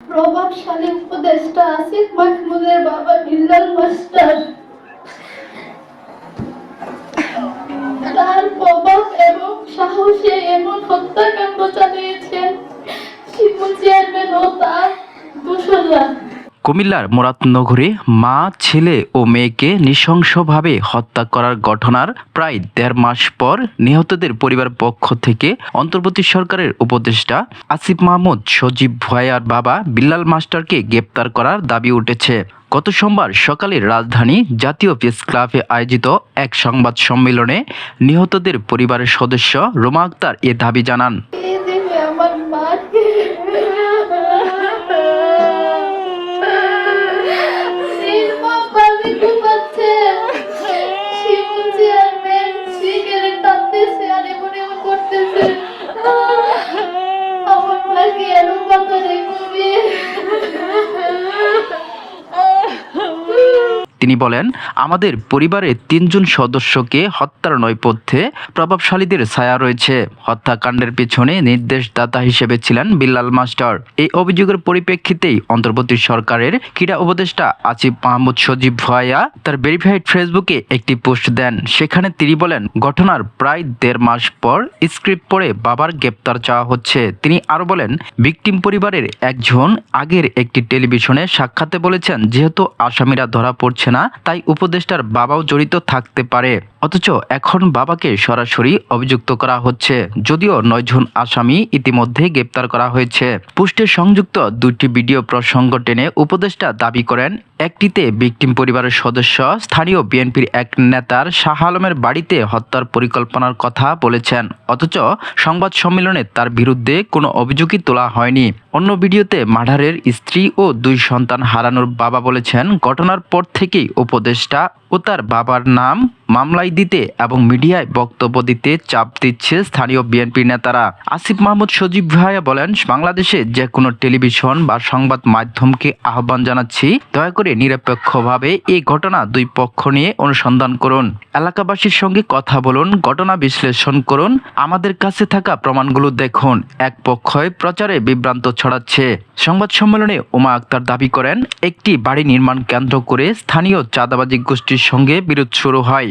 প্রভাবশালী উপদেষ্টা আসিফ মাহমুদের বাবা বিল্লাল মাস্টার। তার প্রভাব এবং সাহসে এমন হত্যাকাণ্ড চালিয়েছেন শিবু চেয়ারম্যান ও তার দোসররা। কুমিল্লার মুরাদনগরে মা, ছেলে ও মেয়েকে নৃশংসভাবে হত্যা করার ঘটনার প্রায় দেড় মাস পর নিহতদের পরিবার পক্ষ থেকে অন্তর্বর্তী সরকারের উপদেষ্টা আসিফ মাহমুদ, সজীব ভয়ার বাবা বিল্লাল মাস্টারকে গ্রেপ্তার করার দাবি উঠেছে। গত সোমবার সকালে রাজধানী জাতীয় প্রেস ক্লাবে আয়োজিত এক সংবাদ সম্মেলনে নিহতদের পরিবারের সদস্য রোমা আক্তার এ দাবি জানান। তিনি বলেন, আমাদের পরিবারের তিনজন সদস্যকে হত্যার নৈপথ্যে প্রভাবশালীদের ছায়া রয়েছে। হত্যাকাণ্ডের পেছনে নির্দেশদাতা হিসেবে ছিলেন বিল্লাল মাস্টার। এই অভিযোগের পরিপ্রেক্ষিতেই অন্তর্বর্তী সরকারের ক্রীড়া উপদেষ্টা আসিফ মাহমুদ সজীব ভুয়াইয়া তার ভেরিফাইড ফেসবুকে একটি পোস্ট দেন। সেখানে তিনি বলেন, ঘটনার প্রায় দেড় মাস পর স্ক্রিপ্ট পড়ে বাবার গ্রেপ্তার চাওয়া হচ্ছে। তিনি আরও বলেন, ভিকটিম পরিবারের একজন আগের একটি টেলিভিশনে সাক্ষাতে বলেছেন, যেহেতু আসামিরা ধরা পড়ছে না তাই উপদেষ্টার বাবাও জড়িত থাকতে পারে। অথচ এখন বাবাকে সরাসরি অভিযুক্ত করা হচ্ছে। যদিও নয়জন আসামি ইতিমধ্যে গ্রেপ্তার করা হয়েছে। পোস্টে সংযুক্ত দুটি ভিডিও প্রসঙ্গ টেনে উপদেষ্টা দাবি করেন, একটিতে ভিকটিম পরিবারের সদস্য, স্থানীয় বিএনপির এক নেতার শাহ আলমের বাড়িতে হত্যার পরিকল্পনার কথা বলেছেন। অথচ সংবাদ সম্মেলনে তার বিরুদ্ধে কোনো অভিযোগই তোলা হয়নি। অন্য ভিডিওতে মাঢারের স্ত্রী ও দুই সন্তান হারানোর বাবা বলেছেন, ঘটনার পর থেকেই উপদেষ্টা ও তার বাবার নাম মামলায় দিতে এবং মিডিয়ায় বক্তব্য দিতে চাপ দিচ্ছে স্থানীয় বিএনপি নেতারা। আসিফ মাহমুদ সজীব ভাইয়া বলেন, বাংলাদেশে যে কোনো টেলিভিশন বা সংবাদ মাধ্যমকে আহ্বান জানাচ্ছি। দয়া করে নিরপেক্ষভাবে এই ঘটনা দুই পক্ষ নিয়ে অনুসন্ধান করুন। এলাকাবাসীর সঙ্গে কথা বলুন, ঘটনা বিশ্লেষণ করুন। আমাদের কাছে থাকা প্রমাণগুলো দেখুন। এক পক্ষই প্রচারে বিভ্রান্ত ছড়াচ্ছে। সংবাদ সম্মেলনে উমা আক্তার দাবি করেন, একটি বাড়ি নির্মাণ কেন্দ্র করে স্থানীয় চাঁদাবাজি গোষ্ঠীর সঙ্গে বিরোধ শুরু হয়।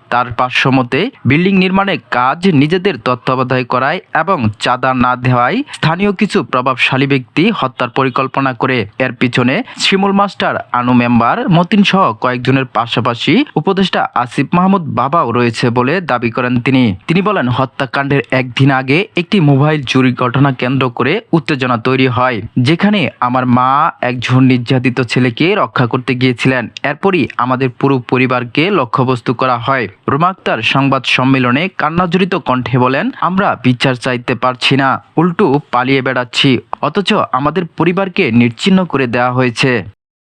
তার পার্শ্বমতে বিল্ডিং নির্মাণে কাজ নিজেদের তত্ত্বাবধায় করায় এবং চাঁদা না দেওয়ায় স্থানীয় কিছু প্রভাবশালী ব্যক্তি হত্যার পরিকল্পনা করে। এর পিছনে শিমুল মাস্টার, আনু মেম্বার, মতিন সহ কয়েকজনের পাশাপাশি উপদেষ্টা আসিফ মাহমুদ বাবাও রয়েছে বলে দাবি করেন তিনি। তিনি বলেন, হত্যাকাণ্ডের একদিন আগে একটি মোবাইল চুরি ঘটনা কেন্দ্র করে উত্তেজনা তৈরি হয়, যেখানে আমার মা একজন নির্যাতিত ছেলেকে রক্ষা করতে গিয়েছিলেন। এরপরই আমাদের পুরো পরিবারকে লক্ষ্যবস্তু করা হয়। রুমা আক্তার সংবাদ সম্মেলনে কান্নাজড়িত কণ্ঠে বলেন, আমরা বিচার চাইতে পারছি না। উল্টু পালিয়ে বেড়াচ্ছি। অথচ আমাদের পরিবারকে নিশ্চিহ্ন করে দেওয়া হয়েছে।